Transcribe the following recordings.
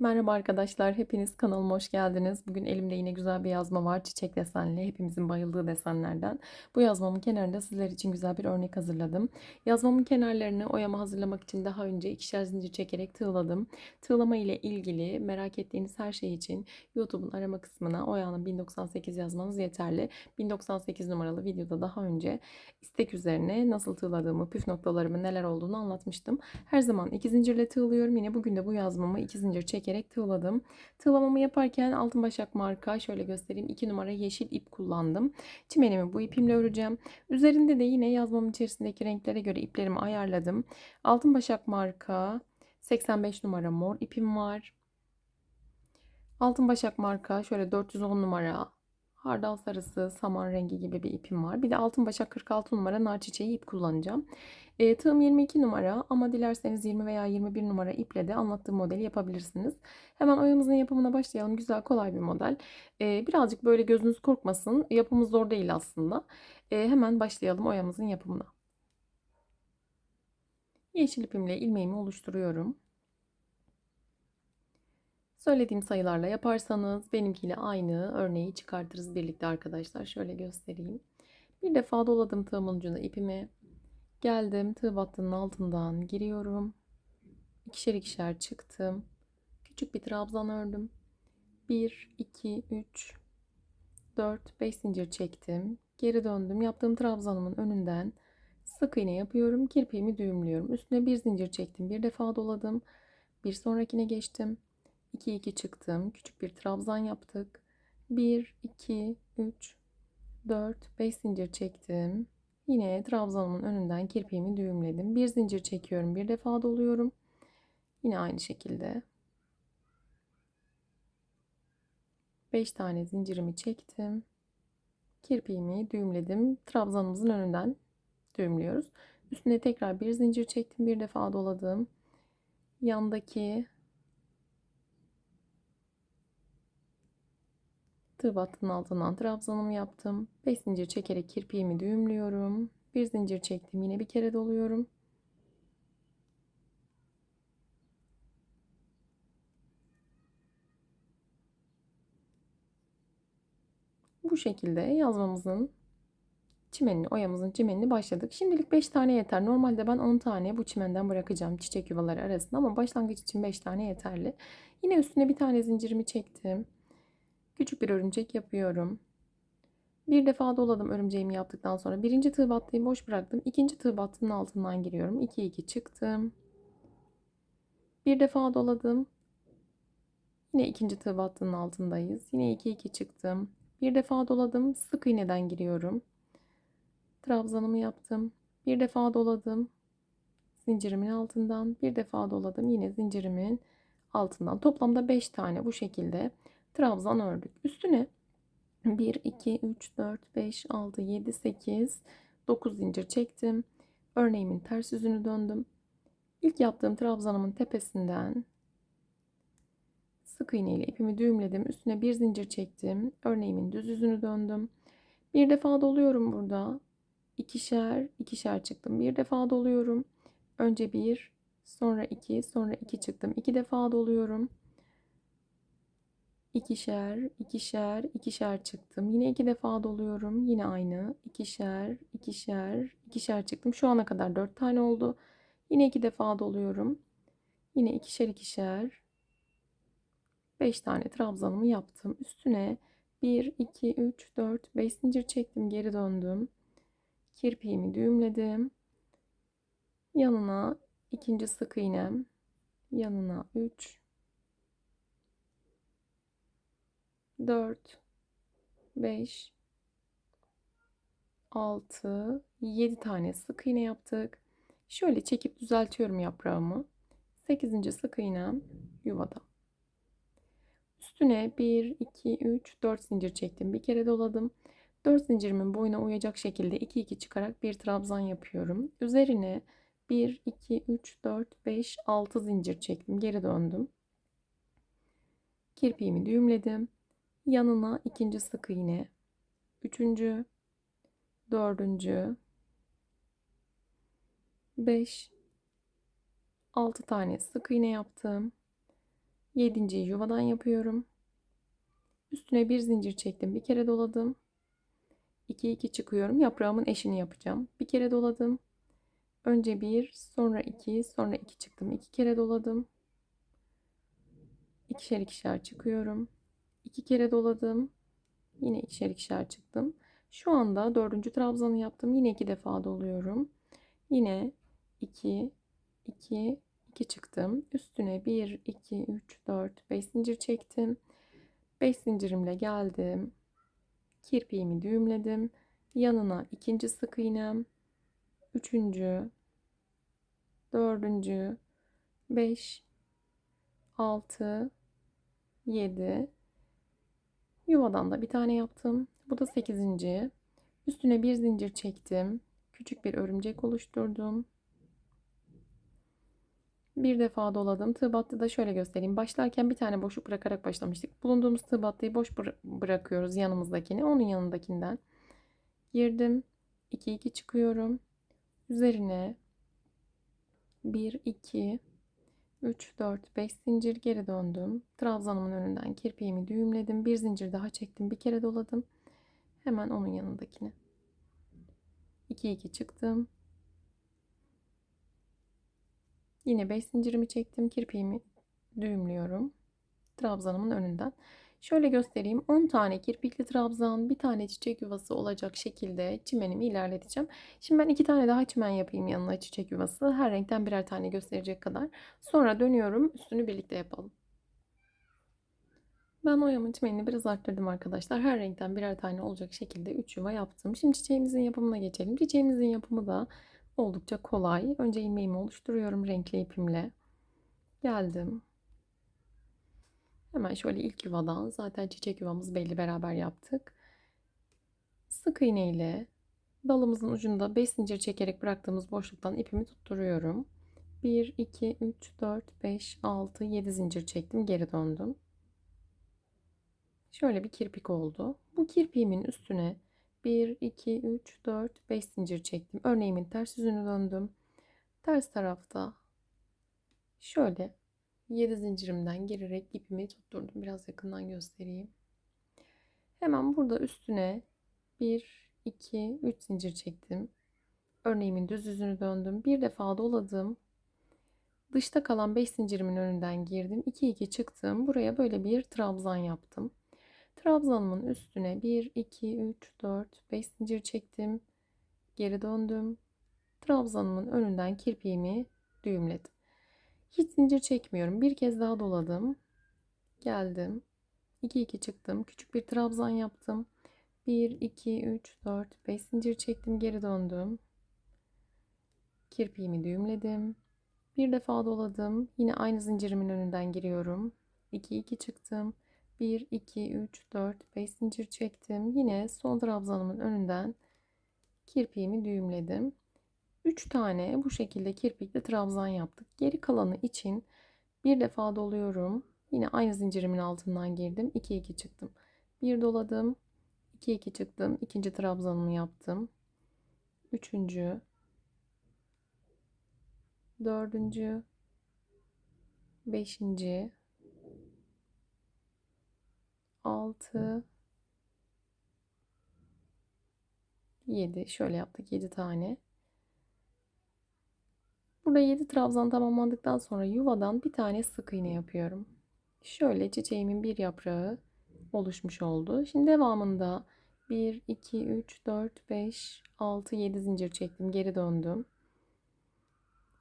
Merhaba arkadaşlar, hepiniz kanalıma hoş geldiniz. Bugün elimde yine güzel bir yazma var, çiçek desenli, hepimizin bayıldığı desenlerden. Bu yazmamın kenarında sizler için güzel bir örnek hazırladım. Yazmamın kenarlarını oyama hazırlamak için daha önce ikişer zincir çekerek tığladım. Tığlama ile ilgili merak ettiğiniz her şey için YouTube'un arama kısmına Oya'nın 1098 yazmanız yeterli. 1098 numaralı videoda daha önce istek üzerine nasıl tığladığımı, püf noktalarımın neler olduğunu anlatmıştım. Her zaman iki zincirle tığlıyorum. Yine bugün de bu yazmamı iki zincir çekerek tığladım. Tığlamamı yaparken altın başak marka şöyle göstereyim. 2 numara yeşil ip kullandım. Çimenimi bu ipimle öreceğim. Üzerinde de yine yazmamın içerisindeki renklere göre iplerimi ayarladım. Altın başak marka 85 numara mor ipim var. Altın başak marka şöyle 410 numara hardal sarısı, saman rengi gibi bir ipim var. Bir de altın başak 46 numara nar çiçeği ip kullanacağım. E, tığım 22 numara ama dilerseniz 20 veya 21 numara iple de anlattığım modeli yapabilirsiniz. Hemen oyamızın yapımına başlayalım. Güzel kolay bir model. E, birazcık böyle gözünüz korkmasın. Yapımı zor değil aslında. E, hemen başlayalım oyamızın yapımına. Yeşil ipimle ilmeğimi oluşturuyorum. Söylediğim sayılarla yaparsanız benimkiyle aynı örneği çıkartırız birlikte arkadaşlar. Şöyle göstereyim. Bir defa doladım tığımın ucuna ipimi. Geldim tığ battının altından giriyorum. İkişer ikişer çıktım. Küçük bir trabzan ördüm. 1, 2, 3, 4, 5 zincir çektim. Geri döndüm. Yaptığım trabzanımın önünden sık iğne yapıyorum. Kirpiğimi düğümlüyorum. Üstüne bir zincir çektim. Bir defa doladım. Bir sonrakine geçtim. 2 2 çıktım. Küçük bir trabzan yaptık. 1 2 3 4 5 zincir çektim. Yine trabzanımın önünden kirpiğimi düğümledim. Bir zincir çekiyorum. Bir defa doluyorum. Yine aynı şekilde 5 tane zincirimi çektim. Kirpiğimi düğümledim. Trabzanımızın önünden düğümlüyoruz. Üstüne tekrar bir zincir çektim. Bir defa doladım. Yandaki Tığ altından trabzanımı yaptım. 5 zincir çekerek kirpiğimi düğümlüyorum. Bir zincir çektim. Yine bir kere doluyorum. Bu şekilde yazmamızın çimenini, oyamızın çimenini başladık. Şimdilik 5 tane yeter. Normalde ben 10 tane bu çimenden bırakacağım çiçek yuvaları arasında ama başlangıç için 5 tane yeterli. Yine üstüne bir tane zincirimi çektim. Küçük bir örümcek yapıyorum. Bir defa doladım örümceğimi yaptıktan sonra. Birinci tığ battıyı boş bıraktım. İkinci tığ battının altından giriyorum. 2 2 çıktım. Bir defa doladım. Yine ikinci tığ battının altındayız. Yine 2 2 çıktım. Bir defa doladım. Sık iğneden giriyorum. Trabzanımı yaptım. Bir defa doladım. Zincirimin altından. Bir defa doladım. Yine zincirimin altından. Toplamda 5 tane bu şekilde trabzan ördük. Üstüne 1, 2, 3, 4, 5, 6, 7, 8, 9 zincir çektim. Örneğimin ters yüzünü döndüm. İlk yaptığım trabzanımın tepesinden sık iğne ile ipimi düğümledim. Üstüne bir zincir çektim. Örneğimin düz yüzünü döndüm. Bir defa doluyorum burada. İkişer, ikişer çıktım. Bir defa doluyorum. Önce bir, sonra iki, sonra iki çıktım. İki defa doluyorum ikişer, ikişer, ikişer çıktım. Yine iki defa doluyorum. Yine aynı. ikişer, ikişer, ikişer çıktım. Şu ana kadar dört tane oldu. Yine iki defa doluyorum. Yine ikişer, ikişer. Beş tane trabzanımı yaptım. Üstüne 1, 2, 3, 4, 5 zincir çektim. Geri döndüm. Kirpiğimi düğümledim. Yanına ikinci sık iğnem. Yanına 3, 4 5 6 7 tane sık iğne yaptık. Şöyle çekip düzeltiyorum yaprağımı. 8. sık iğnem yuvada. Üstüne 1 2 3 4 zincir çektim. Bir kere doladım. 4 zincirimin boyuna uyacak şekilde 2 2 çıkarak bir trabzan yapıyorum. Üzerine 1 2 3 4 5 6 zincir çektim. Geri döndüm. Kirpiğimi düğümledim yanına ikinci sık iğne, üçüncü, dördüncü, beş, altı tane sık iğne yaptım. Yedinciyi yuvadan yapıyorum. Üstüne bir zincir çektim. Bir kere doladım. 2 2 çıkıyorum. Yaprağımın eşini yapacağım. Bir kere doladım. Önce 1, sonra 2, sonra 2 çıktım. 2 kere doladım. İkişer ikişer çıkıyorum. 2 kere doladım. Yine ikişer ikişer çıktım. Şu anda dördüncü trabzanı yaptım. Yine iki defa doluyorum. Yine 2, 2, 2 çıktım. Üstüne 1, 2, 3, 4, 5 zincir çektim. 5 zincirimle geldim. Kirpiğimi düğümledim. Yanına ikinci sık iğnem. Üçüncü, dördüncü, beş, altı, yedi. Yuvadan da bir tane yaptım. Bu da sekizinci. Üstüne bir zincir çektim. Küçük bir örümcek oluşturdum. Bir defa doladım. Tığ battı da şöyle göstereyim. Başlarken bir tane boşluk bırakarak başlamıştık. Bulunduğumuz tığ battıyı boş bıra- bırakıyoruz yanımızdakini. Onun yanındakinden. Girdim. 2 2 çıkıyorum. Üzerine 1 2 3 4 5 zincir geri döndüm. Trabzanımın önünden kirpiğimi düğümledim. Bir zincir daha çektim. Bir kere doladım. Hemen onun yanındakine. 2 2 çıktım. Yine 5 zincirimi çektim. Kirpiğimi düğümlüyorum. Trabzanımın önünden. Şöyle göstereyim. 10 tane kirpikli trabzan, bir tane çiçek yuvası olacak şekilde çimenimi ilerleteceğim. Şimdi ben iki tane daha çimen yapayım yanına çiçek yuvası. Her renkten birer tane gösterecek kadar. Sonra dönüyorum. Üstünü birlikte yapalım. Ben oyamın çimenini biraz arttırdım arkadaşlar. Her renkten birer tane olacak şekilde 3 yuva yaptım. Şimdi çiçeğimizin yapımına geçelim. Çiçeğimizin yapımı da oldukça kolay. Önce ilmeğimi oluşturuyorum renkli ipimle. Geldim. Hemen şöyle ilk yuvadan zaten çiçek yuvamız belli beraber yaptık. Sık iğne ile dalımızın ucunda 5 zincir çekerek bıraktığımız boşluktan ipimi tutturuyorum. 1, 2, 3, 4, 5, 6, 7 zincir çektim. Geri döndüm. Şöyle bir kirpik oldu. Bu kirpiğimin üstüne 1, 2, 3, 4, 5 zincir çektim. Örneğimin ters yüzünü döndüm. Ters tarafta şöyle 7 zincirimden girerek ipimi tutturdum. Biraz yakından göstereyim. Hemen burada üstüne 1, 2, 3 zincir çektim. Örneğimin düz yüzünü döndüm. Bir defa doladım. Dışta kalan 5 zincirimin önünden girdim. 2 2 çıktım. Buraya böyle bir trabzan yaptım. Trabzanımın üstüne 1 2 3 4 5 zincir çektim. Geri döndüm. Trabzanımın önünden kirpiğimi düğümledim. Hiç zincir çekmiyorum. Bir kez daha doladım. Geldim. 2 2 çıktım. Küçük bir trabzan yaptım. 1 2 3 4 5 zincir çektim. Geri döndüm. Kirpiğimi düğümledim. Bir defa doladım. Yine aynı zincirimin önünden giriyorum. 2 2 çıktım. 1 2 3 4 5 zincir çektim. Yine son trabzanımın önünden kirpiğimi düğümledim. 3 tane bu şekilde kirpikli trabzan yaptık. Geri kalanı için bir defa doluyorum. Yine aynı zincirimin altından girdim. 2 2 çıktım. Bir doladım. 2 2 çıktım. İkinci trabzanımı yaptım. Üçüncü. Dördüncü. Beşinci. Altı. 7 şöyle yaptık 7 tane. Burada 7 trabzan tamamlandıktan sonra yuvadan bir tane sık iğne yapıyorum. Şöyle çiçeğimin bir yaprağı oluşmuş oldu. Şimdi devamında 1, 2, 3, 4, 5, 6, 7 zincir çektim. Geri döndüm.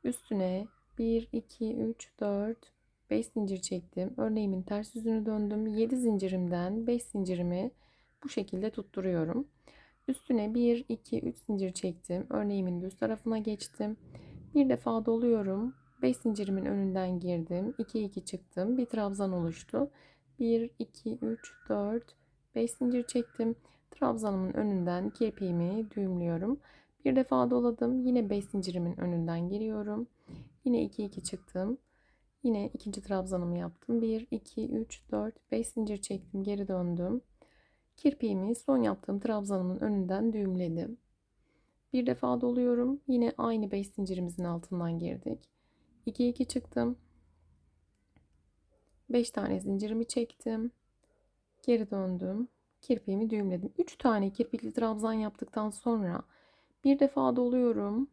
Üstüne 1, 2, 3, 4, 5 zincir çektim. Örneğimin ters yüzünü döndüm. 7 zincirimden 5 zincirimi bu şekilde tutturuyorum. Üstüne 1, 2, 3 zincir çektim. Örneğimin düz tarafına geçtim. Bir defa doluyorum. 5 zincirimin önünden girdim. 2 2 çıktım. Bir trabzan oluştu. 1 2 3 4 5 zincir çektim. Trabzanımın önünden kirpiğimi düğümlüyorum. Bir defa doladım. Yine 5 zincirimin önünden giriyorum. Yine 2 2 çıktım. Yine ikinci trabzanımı yaptım. 1 2 3 4 5 zincir çektim. Geri döndüm. Kirpiğimi son yaptığım trabzanımın önünden düğümledim. Bir defa doluyorum. Yine aynı 5 zincirimizin altından girdik. 2 2 çıktım. 5 tane zincirimi çektim. Geri döndüm. Kirpiğimi düğümledim. 3 tane kirpikli trabzan yaptıktan sonra bir defa doluyorum.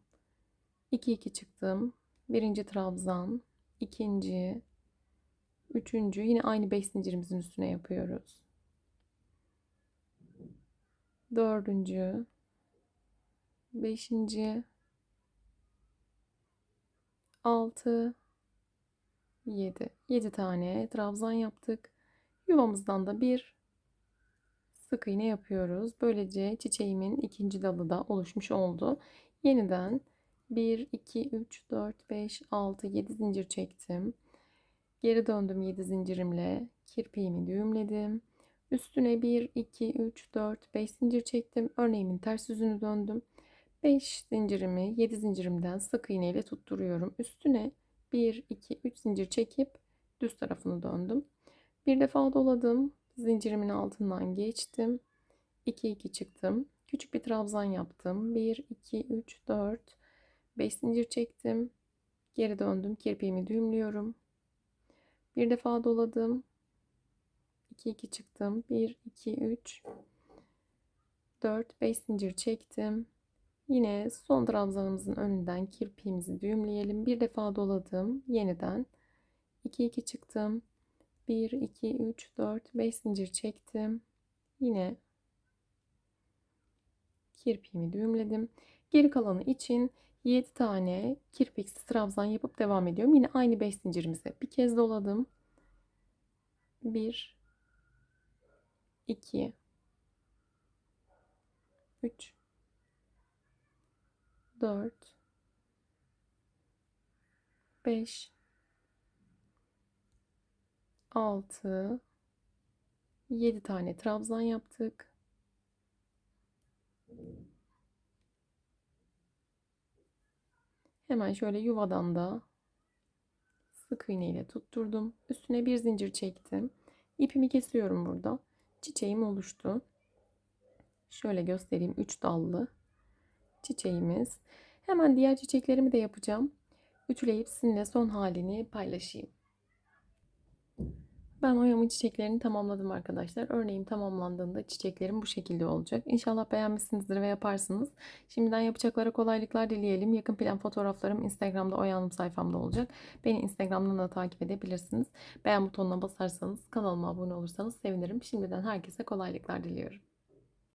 2 2 çıktım. Birinci trabzan, ikinci, üçüncü yine aynı 5 zincirimizin üstüne yapıyoruz. Dördüncü, beşinci, altı, yedi. Yedi tane trabzan yaptık. Yuvamızdan da bir sık iğne yapıyoruz. Böylece çiçeğimin ikinci dalı da oluşmuş oldu. Yeniden 1, 2, 3, 4, 5, 6, 7 zincir çektim. Geri döndüm 7 zincirimle. Kirpiğimi düğümledim. Üstüne 1, 2, 3, 4, 5 zincir çektim. Örneğimin ters yüzünü döndüm. 5 zincirimi 7 zincirimden sık iğne ile tutturuyorum. Üstüne 1, 2, 3 zincir çekip düz tarafını döndüm. Bir defa doladım. Zincirimin altından geçtim. 2, 2 çıktım. Küçük bir trabzan yaptım. 1, 2, 3, 4, 5 zincir çektim. Geri döndüm. Kirpiğimi düğümlüyorum. Bir defa doladım. 2 2 çıktım. 1 2 3 4 5 zincir çektim. Yine son trabzanımızın önünden kirpiğimizi düğümleyelim. Bir defa doladım. Yeniden 2 2 çıktım. 1 2 3 4 5 zincir çektim. Yine kirpiğimi düğümledim. Geri kalanı için 7 tane kirpiksiz trabzan yapıp devam ediyorum. Yine aynı 5 zincirimize bir kez doladım. 1 2 3 4 5 6 7 tane trabzan yaptık. Hemen şöyle yuvadan da sık iğne ile tutturdum. Üstüne bir zincir çektim. İpimi kesiyorum burada. Çiçeğim oluştu. Şöyle göstereyim. 3 dallı çiçeğimiz. Hemen diğer çiçeklerimi de yapacağım. Ütüleyip sizinle son halini paylaşayım. Ben oyamın çiçeklerini tamamladım arkadaşlar. Örneğim tamamlandığında çiçeklerim bu şekilde olacak. İnşallah beğenmişsinizdir ve yaparsınız. Şimdiden yapacaklara kolaylıklar dileyelim. Yakın plan fotoğraflarım Instagram'da oyanım sayfamda olacak. Beni Instagram'dan da takip edebilirsiniz. Beğen butonuna basarsanız kanalıma abone olursanız sevinirim. Şimdiden herkese kolaylıklar diliyorum.